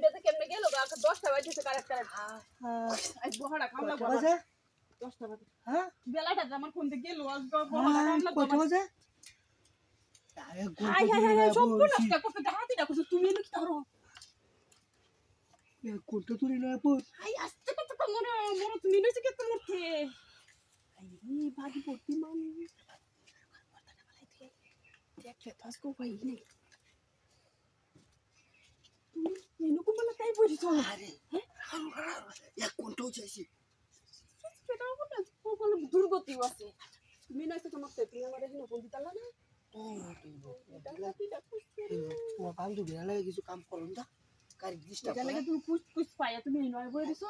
আমাকে দশটা বাজেছে correct correct. আজ বহাটা কামলা বাজে? দশটা বাজে। হ্যাঁ? বেলাটা আমার ফোন থেকে গেল আজ বহাটা হ্যাঁ, কামলা বাবা বাজে? হাই হাই হাই বলছি। নষ্ট করতে হাতি ডাকছো তুমি এলো কি ধরো? এ, তুলি না, আস্তে কত মনে মনে তুমি নইছে আই পড়তি মান? তো আজকে ভাই নেই তুমি মেনু বলি চলো আরে, এক ঘন্টাও চাইছি। দুর্গতি আছে তুমি নইছে তোমার তে তুমি আমার এখানে ফোন না নে, তোমার লাগে কিছু কাম করুন না। disturb করে। লাগে তুমি কুছ কুছ তুমি নয় দিছো।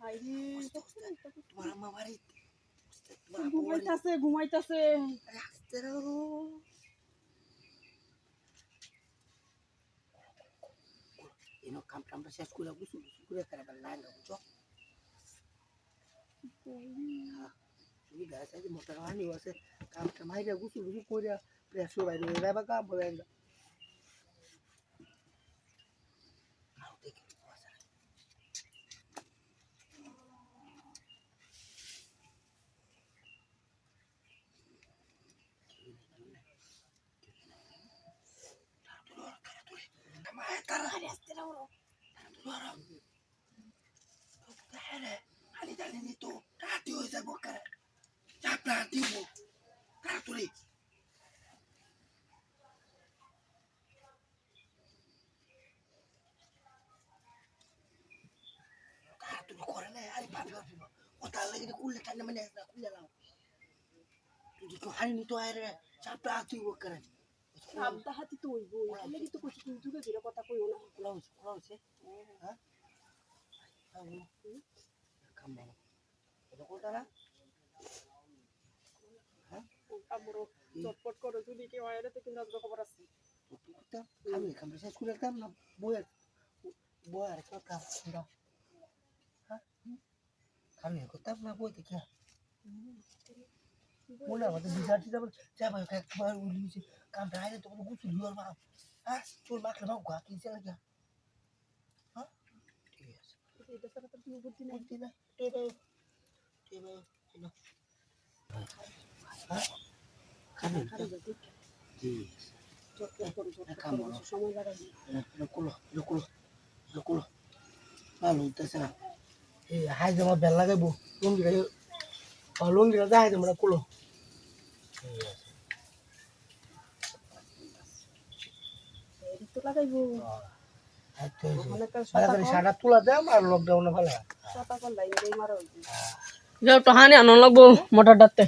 আই রে তোমার আম্মা বাড়ি। ঘুমাইতাছে ঘুমাইতাছে। এনো কাম টামটা শেষ করে গুছু গুছু করে করে বেলা লাইন বুঝছ সুবিধা আছে মোটর হানি আছে কাম টাম হাইরা গুছু গুছু করে প্রেস বাইরে কাম বলে চাপড়া দিব তাড়াতাড়ি তাড়াতাড়ি করে না আরে পাবি পাবি ও তার লাগে কুললে ঠান্ডা মানে না কুললে নাও তুই তো হানি নিতো আরে চাপড়া দিব করে সাবদা হাতি তো হইব এখানে কিন্তু কইছি তুমি যুগে ধরে কথা কইও না। খোলা হচ্ছে খোলা হচ্ছে হ্যাঁ। কাম বাবা এটা কোনটা না? কামড়ো চটপট করো যদি কেউ আয় তো কিন্তু আজকে খবর আছে। খামি খামি শেষ করে কাম না বইয়ের বই আর একটা কাম দাও হ্যাঁ? খামি করতাম না বই দেখে। মনে আমাদের বিজারটি যাবে যাবে একবার উলিয়েছে কামটা আইলে তো কোনো গুছু লিওর মা হ্যাঁ তোর মাকে নাও গা কিনছে না গা হ্যাঁ ঠিক আছে এটা ছাড়া তো তুমি বুদ্ধি নাই বুদ্ধি না টেবে টেবে না হ্যাঁ খামি খালি যাবে ঠিক চটপট করো চটপট কাম করো বলো। বেশি সময় লাগাই Loculo, loculo, loculo. ভালো হইতেছে না এই হাই জামা বেল লাগাইবো লুঙ্গিটা ও লুঙ্গিটা দেখাই দেবো না কুলো এদিক তো লাগাইবো অনেক সারা তুলা দেম আর লকডাউনে ভালো কথা কল লাইন দেই মারা হইছে যাও তো হানি আনন্দ লাগবো মোটর ডাকতে